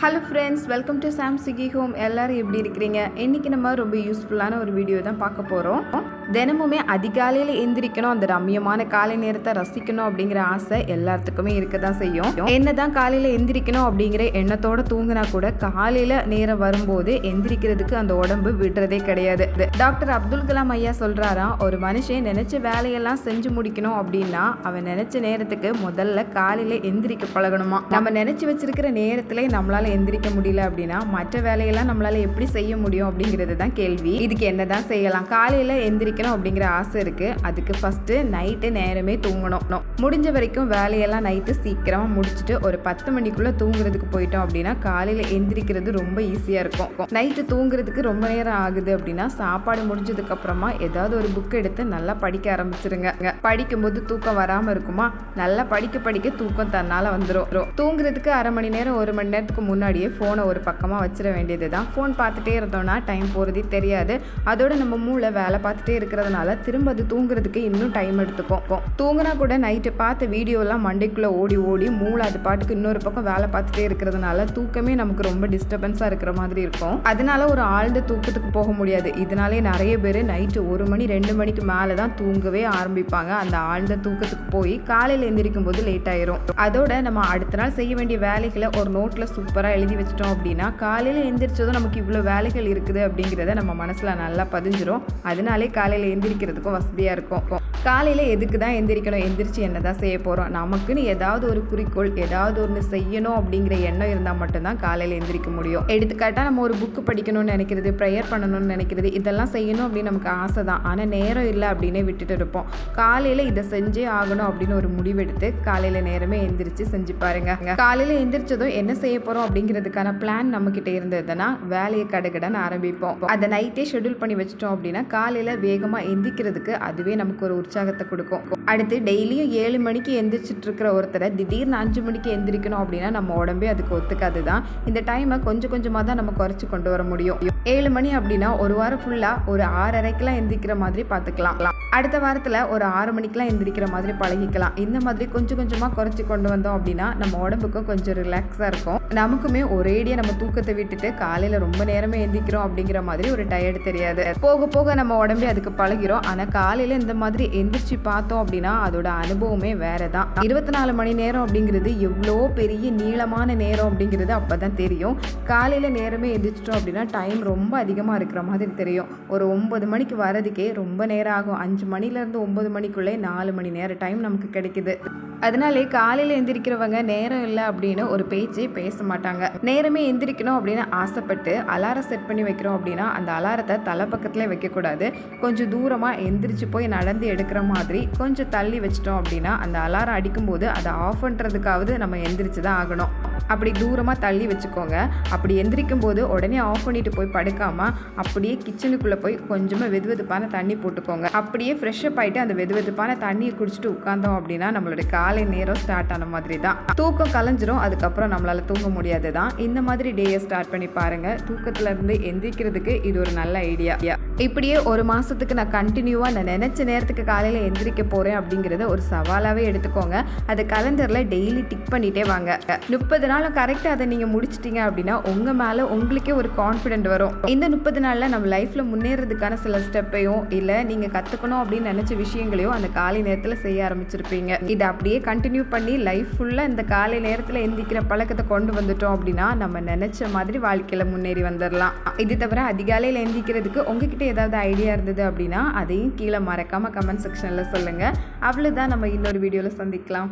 Hello friends welcome to Sam Siki home எல்லோரும் எப்படி இருக்கிறீங்க? இன்றைக்கி நம்ம ரொம்ப யூஸ்ஃபுல்லான ஒரு வீடியோ தான் பார்க்க போகிறோம் தினமுமே அதிகாலையில் எந்திரிக்கணும். அந்த ரம்யமான காலை நேரத்தை ரசிக்கணும் அப்படிங்கிற ஆசை எல்லாத்துக்குமே இருக்க தான் செய்யும். என்ன தான் காலையில் எந்திரிக்கணும் அப்படிங்கிற எண்ணத்தோட தூங்கினா கூட காலையில் நேரம் வரும்போது எந்திரிக்கிறதுக்கு அந்த உடம்பு விடுறதே கிடையாது. டாக்டர் அப்துல் கலாம் ஐயா சொல்கிறாராம் ஒரு மனுஷன் நினச்ச வேலையெல்லாம் செஞ்சு முடிக்கணும் அப்படின்னா அவன் நினச்ச நேரத்துக்கு முதல்ல காலையில் எந்திரிக்க பழகணுமா? நம்ம நினச்சி வச்சிருக்கிற நேரத்திலே நம்மளால் எந்திரிக்க முடியல அப்படின்னா மற்ற வேலையெல்லாம் நம்மளால எப்படி செய்ய முடியும் அப்படிங்கிறது தான் கேள்வி. இதுக்கு என்ன தான் செய்யலாம்? காலையில் எந்திரிக்கணும் அப்படிங்கிற ஆசை இருக்குது அதுக்கு ஃபஸ்ட்டு நைட்டு நேரமே தூங்கணும். முடிஞ்ச வரைக்கும் வேலையெல்லாம் நைட்டு சீக்கிரமாக முடிச்சுட்டு ஒரு பத்து மணிக்குள்ளே தூங்குறதுக்கு போயிட்டோம் அப்படின்னா காலையில் எந்திரிக்கிறது ரொம்ப ஈஸியாக இருக்கும். நைட்டு தூங்குறதுக்கு ரொம்ப நேரம் ஆகுது அப்படின்னா சாப்பாடு முடிஞ்சதுக்கப்புறமா ஏதாவது ஒரு புக் எடுத்து நல்லா படிக்க ஆரம்பிச்சிருங்க. படிக்கும்போது தூக்கம் வராமல் இருக்குமா? நல்லா படிக்க படிக்க தூக்கம் தன்னால் வந்துடும் தூங்குறதுக்கு அரை மணி நேரம் ஒரு மணி நேரத்துக்கு முன்னாடியே ஃபோனை ஒரு பக்கமாக வச்சிட வேண்டியது தான் ஃபோன் பார்த்துட்டே இருந்தோம்னா டைம் போகிறதே தெரியாது. அதோட நம்ம மூளை வேலை பார்த்துட்டே இருக்கிறதுனால திரும்ப அது தூங்குறதுக்கு இன்னும் டைம் எடுத்துக்கும். தூங்கினா கூட நைட்டு பார்த்த வீடியோலாம் மண்டைக்குள்ளே ஓடி ஓடி மூளை அது பாட்டுக்கு இன்னொரு பக்கம் வேலை பார்த்துட்டே இருக்கிறதுனால தூக்கமே நமக்கு ரொம்ப டிஸ்டர்பன்ஸாக இருக்கிற மாதிரி இருக்கும். அதனால ஒரு ஆழ்ந்த தூக்கத்துக்கு போக முடியாது. இதனாலே நிறைய பேர் நைட்டு ஒரு மணி ரெண்டு மணிக்கு மேலே தான் தூங்கவே ஆரம்பிப்பாங்க. அந்த ஆழ்ந்த தூக்கத்துக்கு போய் காலையில் எந்திரிக்கும் போது லேட் ஆயிரும். அதோட நம்ம அடுத்த நாள் செய்ய வேண்டிய வேலைகளை ஒரு நோட்டில் சூப்பராக எழுதி வச்சிட்டோம் அப்படின்னா காலையில் எந்திரிச்சதும் நமக்கு இவ்வளோ வேலைகள் இருக்குது அப்படிங்கிறத நம்ம மனசில் நல்லா பதிஞ்சிரும். அதனாலே காலையில் எந்திரிக்கிறதுக்கும் வசதியாக இருக்கும். காலையில் எதுக்கு தான் எந்திரிக்கணும்? எந்திரிச்சு என்ன தான் செய்ய போகிறோம் நமக்குன்னு ஏதாவது ஒரு குறிக்கோள் ஏதாவது ஒன்று செய்யணும் அப்படிங்கிற எண்ணம் இருந்தால் மட்டும்தான் காலையில் எந்திரிக்க முடியும். எடுத்துக்காட்டால் நம்ம ஒரு புக்கு படிக்கணும்னு நினைக்கிறது ப்ரேயர் பண்ணணும்னு நினைக்கிறது இதெல்லாம் செய்யணும் அப்படின்னு நமக்கு ஆசை தான். ஆனால் நேரம் இல்லை அப்படின்னே விட்டுட்டு இருப்போம். காலையில் இதை செஞ்சே ஆகணும் அப்படின்னு ஒரு முடிவெடுத்து காலையில் நேரமே எந்திரிச்சு செஞ்சு பாருங்க. காலையில் எந்திரிச்சதும் என்ன செய்ய போகிறோம் அப்படிங்கிறதுக்கான பிளான் நம்மக்கிட்ட இருந்ததுன்னா வேலையை கடுகடன் ஆரம்பிப்போம். அதை நைட்டே ஷெடியூல் பண்ணி வச்சிட்டோம் அப்படின்னா காலையில் வேகமாக எந்திரிக்கிறதுக்கு அதுவே நமக்கு ஒரு உற்சாகத்தை கொடுக்கும். அடுத்து டெய்லியும் ஏழு மணிக்கு எந்திரிச்சிட்டு இருக்கிற ஒருத்தரை திடீர்னு அஞ்சு மணிக்கு எந்திரிக்கணும் அப்படின்னா நம்ம உடம்பே அதுக்கு ஒத்துக்காது தான். இந்த டைமை கொஞ்சம் கொஞ்சமாக தான் நம்ம குறைச்சி கொண்டு வர முடியும். ஏழு மணி அப்படின்னா ஒரு வாரம் ஃபுல்லாக ஒரு ஆறரைக்கெலாம் எந்திரிக்கிற மாதிரி பார்த்துக்கலாம் அடுத்த வாரத்தில் ஒரு ஆறு மணிக்கெலாம் எந்திரிக்கிற மாதிரி பழகிக்கலாம். இந்த மாதிரி கொஞ்சம் கொஞ்சமாக குறைச்சி கொண்டு வந்தோம் அப்படின்னா நம்ம உடம்புக்கும் கொஞ்சம் ரிலாக்ஸாக இருக்கும். நமக்குமே ஒரேடியாக நம்ம தூக்கத்தை விட்டுட்டு காலையில் ரொம்ப நேரமே எந்திரிக்கிறோம் அப்படிங்கிற மாதிரி ஒரு டயர்டு தெரியாது. போக போக நம்ம உடம்பே அதுக்கு பழகிறோம். ஆனால் காலையில் இந்த மாதிரி எந்திரிச்சு பார்த்தோம் அப்படின்னா அதோட அனுபவமே வேற தான் இருபத்தி நாலு மணி நேரம் அப்படிங்கிறது எவ்வளோ பெரிய நீளமான நேரம் அப்படிங்கிறது அப்போ தான் தெரியும். காலையில் நேரமே எந்திரிச்சிட்டோம் அப்படின்னா டைம் ரொம்ப அதிகமாக இருக்கிற மாதிரி தெரியும். ஒரு ஒம்பது மணிக்கு வரதுக்கே ரொம்ப நேரம் ஆகும். அஞ்சு மணிலேருந்து ஒம்பது மணிக்குள்ளே நாலு மணி நேரம் டைம் நமக்கு கிடைக்குது. அதனாலே காலையில் எந்திரிக்கிறவங்க நேரம் இல்லை அப்படின்னு ஒரு பேச்சே பேச மாட்டாங்க. நேரமே எந்திரிக்கணும் அப்படின்னு ஆசைப்பட்டு அலாரம் செட் பண்ணி வைக்கிறோம் அப்படின்னா அந்த அலாரத்தை தலை பக்கத்தில் வைக்கக்கூடாது. கொஞ்சம் தூரமாக எந்திரிச்சு போய் நடந்து எடுக்கிற மாதிரி கொஞ்சம் தள்ளி வச்சிட்டோம் அப்படின்னா அந்த அலாரம் அடிக்கும்போது அதை ஆஃப் பண்ணுறதுக்காவது நம்ம எந்திரிச்சு தான் ஆகணும். அப்படி தூரமாக தள்ளி வச்சுக்கோங்க. அப்படி எந்திரிக்கும் போது உடனே ஆஃப் பண்ணிட்டு போய் படுக்காமல் அப்படியே கிச்சனுக்குள்ளே போய் கொஞ்சமாக வெது வெதுப்பான தண்ணி போட்டுக்கோங்க. அப்படியே ஃப்ரெஷ் அப் ஆகிட்டு அந்த வெது வெதுப்பான தண்ணியை குடிச்சிட்டு உட்காந்தோம் அப்படின்னா நம்மளோட காலை நேரம் ஸ்டார்ட் ஆன மாதிரி தான் தூக்கம் கலைஞ்சிரும் அதுக்கப்புறம் நம்மளால் தூங்க முடியாது தான் இந்த மாதிரி டேயை ஸ்டார்ட் பண்ணி பாருங்கள் தூக்கத்துலேருந்து எந்திரிக்கிறதுக்கு இது ஒரு நல்ல ஐடியா இப்படியே ஒரு மாதத்துக்கு நான் கண்டினியூவாக நான் நினச்ச நேரத்துக்கு காலையில் எந்திரிக்க போகிறேன் அப்படிங்கிறத ஒரு சவாலாகவே எடுத்துக்கோங்க. அதை கலண்டரில் டெய்லி டிக் பண்ணிகிட்டே வாங்க. முப்பது நாளும் கரெக்டாக அதை நீங்கள் முடிச்சிட்டிங்க அப்படின்னா உங்கள் மேலே உங்களுக்கே ஒரு கான்ஃபிடென்ட் வரும். இந்த முப்பது நாளில் நம்ம லைஃப்பில் முன்னேறதுக்கான சில ஸ்டெப்பையும் இல்லை நீங்கள் கற்றுக்கணும் அப்படின்னு நினச்ச விஷயங்களையும் அந்த காலை நேரத்தில் செய்ய ஆரம்பிச்சிருப்பீங்க. இதை அப்படியே கண்டினியூ பண்ணி லைஃப் ஃபுல்லாக இந்த காலை நேரத்தில் எந்திக்கிற பழக்கத்தை கொண்டு வந்துட்டோம் அப்படின்னா நம்ம நினச்ச மாதிரி வாழ்க்கையில் முன்னேறி வந்துடலாம் இது தவிர அதிகாலையில் எந்திக்கிறதுக்கு உங்ககிட்ட ஏதாவது ஐடியா இருந்தது அப்படின்னா அதையும் கீழே மறக்காமல் கமெண்ட் செக்ஷனில் சொல்லுங்கள் அவ்வளோதான் நம்ம இன்னொரு வீடியோவில் சந்திக்கலாம்.